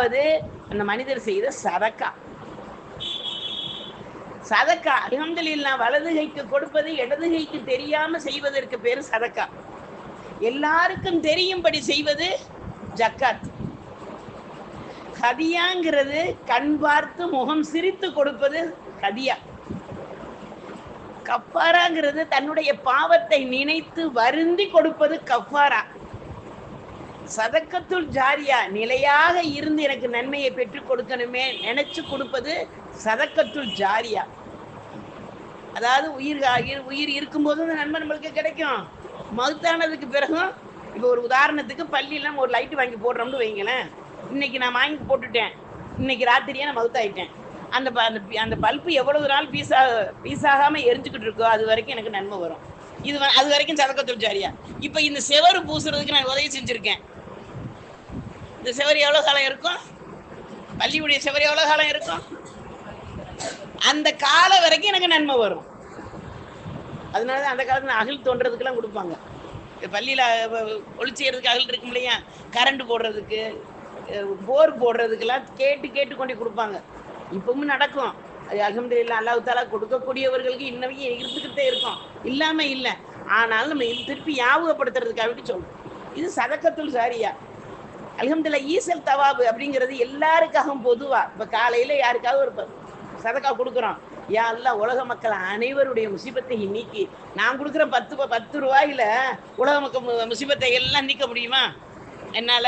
ரெண்டாவது அந்த மனிதர் செய்த சதக்கா. சதக்கா அல்ஹம்துலில்லா வலது கைக்கு கொடுப்பது இடது கைக்கு தெரியாம செய்வதற்கு பேரு சதக்கா. எல்லாருக்கும் தெரியும்படி செய்வது ஜக்காத். ஹதியாங்கிறது கண் பார்த்து முகம் சிரித்து கொடுப்பது ஹதியா கஃபாராங்கிறது தன்னுடைய பாவத்தை நினைத்து வருந்தி கொடுப்பது கஃபாரா. சதக்கத்துல் ஜாரியா நிலையாக இருந்து எனக்கு நன்மையை பெற்றுக் கொடுக்கணுமே நினைச்சு கொடுப்பது சதக்கத்துல் ஜாரியா. அதாவது உயிர் உயிர் உயிர் இருக்கும்போது அந்த நன்மை நம்மளுக்கு கிடைக்கும். மவுத்தானதுக்கு பிறகும் இப்போ ஒரு உதாரணத்துக்கு பள்ளியில் ஒரு லைட் வாங்கி போடுறோம்னு வைங்களேன். இன்னைக்கு நான் வாங்கி போட்டுட்டேன். இன்னைக்கு ராத்திரியே நான் மவுத்தாயிட்டேன் அந்த ப- அந்த அந்த பல்பு எவ்வளவு நாள் பீஸாக பீஸாகாமல் எரிஞ்சுக்கிட்டு இருக்கோ அது வரைக்கும் எனக்கு நன்மை வரும். இது அது வரைக்கும் சதக்கத்துல் ஜாரியா. இப்போ இந்த செவரு பூசுறதுக்கு நான் உதவி செஞ்சுருக்கேன். இந்த செவரி எவ்வளவு காலம் இருக்கும்? பள்ளியுடைய செவரி எவ்வளவு காலம் இருக்கும்? அந்த காலம் வரைக்கும் எனக்கு நன்மை வரும். அதனால தான் அந்த காலத்துல அகல் தோன்றதுக்கெல்லாம் கொடுப்பாங்க. இந்த பள்ளியில அஹ், ஒளி அகல் இருக்கும் இல்லையா? கரண்ட் போடுறதுக்கு போர் போடுறதுக்கெல்லாம் கேட்டு கேட்டு கொண்டு கொடுப்பாங்க. இப்பவும் நடக்கும். அது அலமதுல்லா அல்லாஹு தாலா கொடுக்கக்கூடியவர்களுக்கு இன்னமே இருந்துக்கிட்டே இருக்கும். இல்லாம இல்லை. ஆனாலும் நம்ம திருப்பி ஞாபகப்படுத்துறதுக்காக வேண்டி இது சதக்கத்துள் சாரியா அல்ஹம்துலில்லாஹ் ஈசல் தவாபு அப்படிங்கிறது எல்லாருக்காகவும் பொதுவா. இப்ப காலையில யாருக்காவது ஒரு சதக்கா கொடுக்குறோம். யா அல்ல உலக மக்கள் அனைவருடைய முசிபத்தை நீக்கி நான் கொடுக்குற பத்து பத்து ரூபாயில உலக மக்கள் முசிபத்தை எல்லாம் நீக்க முடியுமா? என்னால?